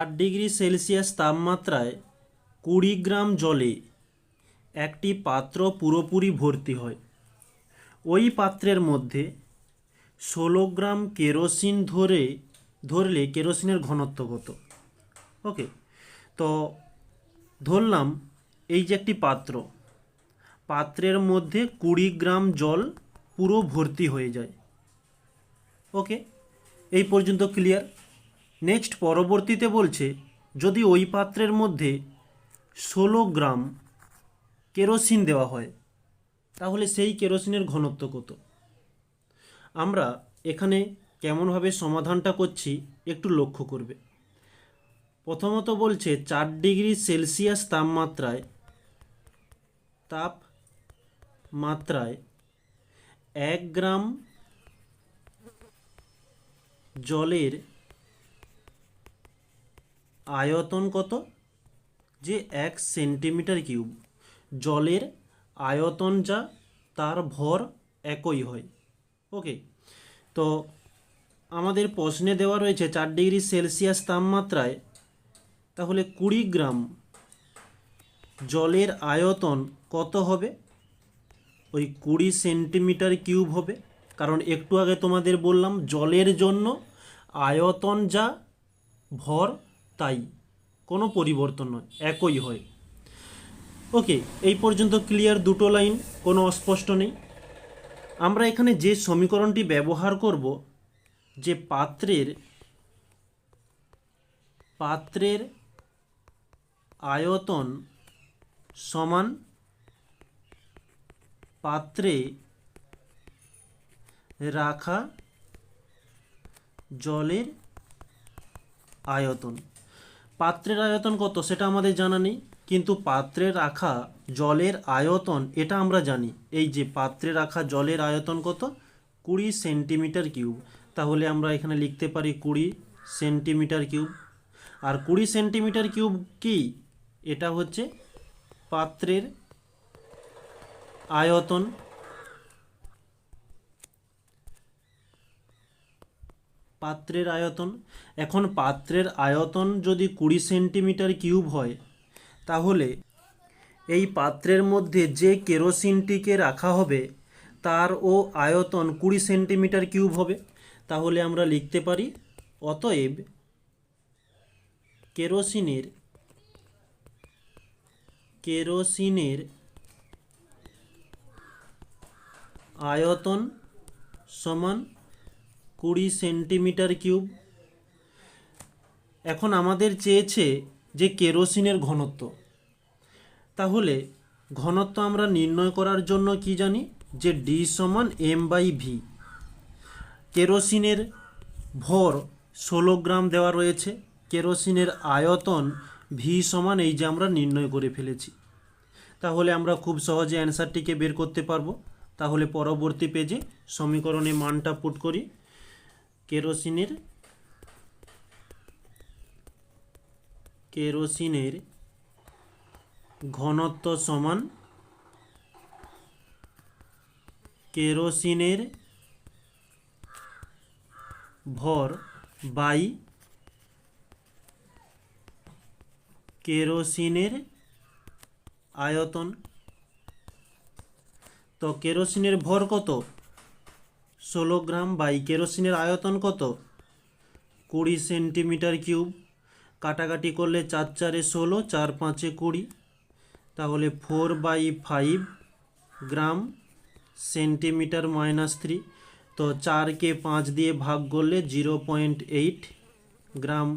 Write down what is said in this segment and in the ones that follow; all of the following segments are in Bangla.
আট ডিগ্রি সেলসিয়াস তাপমাত্রায় কুড়ি গ্রাম জলে একটি পাত্র পুরোপুরি ভর্তি হয়। ওই পাত্রের মধ্যে ষোলো গ্রাম কেরোসিন ধরে, ধরলে কেরোসিনের ঘনত্ব কত? ওকে, তো ধরলাম এই যে একটি পাত্র, পাত্রের মধ্যে কুড়ি গ্রাম জল পুরো ভর্তি হয়ে যায়। ওকে, এই পর্যন্ত ক্লিয়ার? নেক্সট পরবর্তীতে বলছে, যদি ওই পাত্রের মধ্যে ষোলো গ্রাম কেরোসিন দেওয়া হয়, তাহলে সেই কেরোসিনের ঘনত্ব কত? আমরা এখানে কেমনভাবে সমাধানটা করছি একটু লক্ষ্য করবে। প্রথমত বলছে, চার ডিগ্রি সেলসিয়াস তাপমাত্রায় তাপমাত্রায় এক গ্রাম জলের আয়তন কত? যে এক সেন্টিমিটার কিউব। জলের আয়তন যা, তার ভর একই হয়। ওকে? তো আমাদের প্রশ্নে দেওয়া রয়েছে চার ডিগ্রি সেলসিয়াস তাপমাত্রায়, তাহলে কুড়ি গ্রাম জলের আয়তন কত হবে? ওই কুড়ি সেন্টিমিটার কিউব হবে। কারণ একটু আগে তোমাদের বললাম, জলের জন্য আয়তন যা, ভর তাই কোনো পরিবর্তন নয়, একই হয়। ওকে, এই পর্যন্ত ক্লিয়ার দুটো লাইন, কোনো অস্পষ্ট নেই। আমরা এখানে যে সমীকরণটি ব্যবহার করব, যে পাত্রের পাত্রের আয়তন সমান পাত্রে রাখা জলের আয়তন। পাত্রের আয়তন কত সেটা আমাদের জানা নেই, কিন্তু পাত্রে রাখা জলের আয়তন এটা আমরা জানি। এই যে পাত্রে রাখা জলের আয়তন কত? কুড়ি সেন্টিমিটার কিউব। তাহলে আমরা এখানে লিখতে পারি কুড়ি সেন্টিমিটার কিউব। আর কুড়ি সেন্টিমিটার কিউব কি? এটা হচ্ছে পাত্রের আয়তন। পাত্রের আয়তন। এখন পাত্রের আয়তন যদি কুড়ি সেন্টিমিটার কিউব হয়, তাহলে এই পাত্রের মধ্যে যে কেরোসিনটিকে রাখা হবে, তার ও আয়তন কুড়ি সেন্টিমিটার কিউব হবে। তাহলে আমরা লিখতে পারি, অতএব কেরোসিনের কেরোসিনের আয়তন সমান কুড়ি সেন্টিমিটার কিউব। এখন আমাদের চেয়েছে যে কেরোসিনের ঘনত্ব। তাহলে ঘনত্ব আমরা নির্ণয় করার জন্য কি জানি? যে ডি সমান এম বাই ভি কেরোসিনের ভর ষোলো গ্রাম দেওয়া রয়েছে। কেরোসিনের আয়তন ভি সমান এই যে আমরা নির্ণয় করে ফেলেছি। তাহলে আমরা খুব সহজে অ্যান্সারটিকে বের করতে পারব। তাহলে পরবর্তী পেজে সমীকরণে মানটা পুট করি। কেরোসিনের কেরোসিনের ঘনত্ব সমান কেরোসিনের ভর বাই কেরোসিনের আয়তন। তো কেরোসিনের ভর কত? ষোলো গ্রাম বাই কেরোসিনের আয়তন কত? কুড়ি সেন্টিমিটার কিউব। কাটাকাটি করলে চার চারে ষোলো, চার পাঁচে কুড়ি। তাহলে four by five gram centimetre minus three. তো চারকে পাঁচ দিয়ে ভাগ করলে zero point eight gram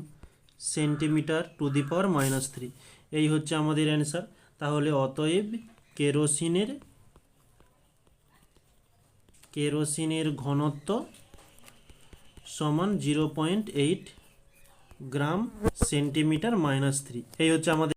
centimetre to the power minus three. এই হচ্ছে আমাদের অ্যান্সার। তাহলে অতএব কেরোসিনের কেরোসিনের ঘনত্ব সমান zero point eight gram centimetre minus three এই হচ্ছে আমাদের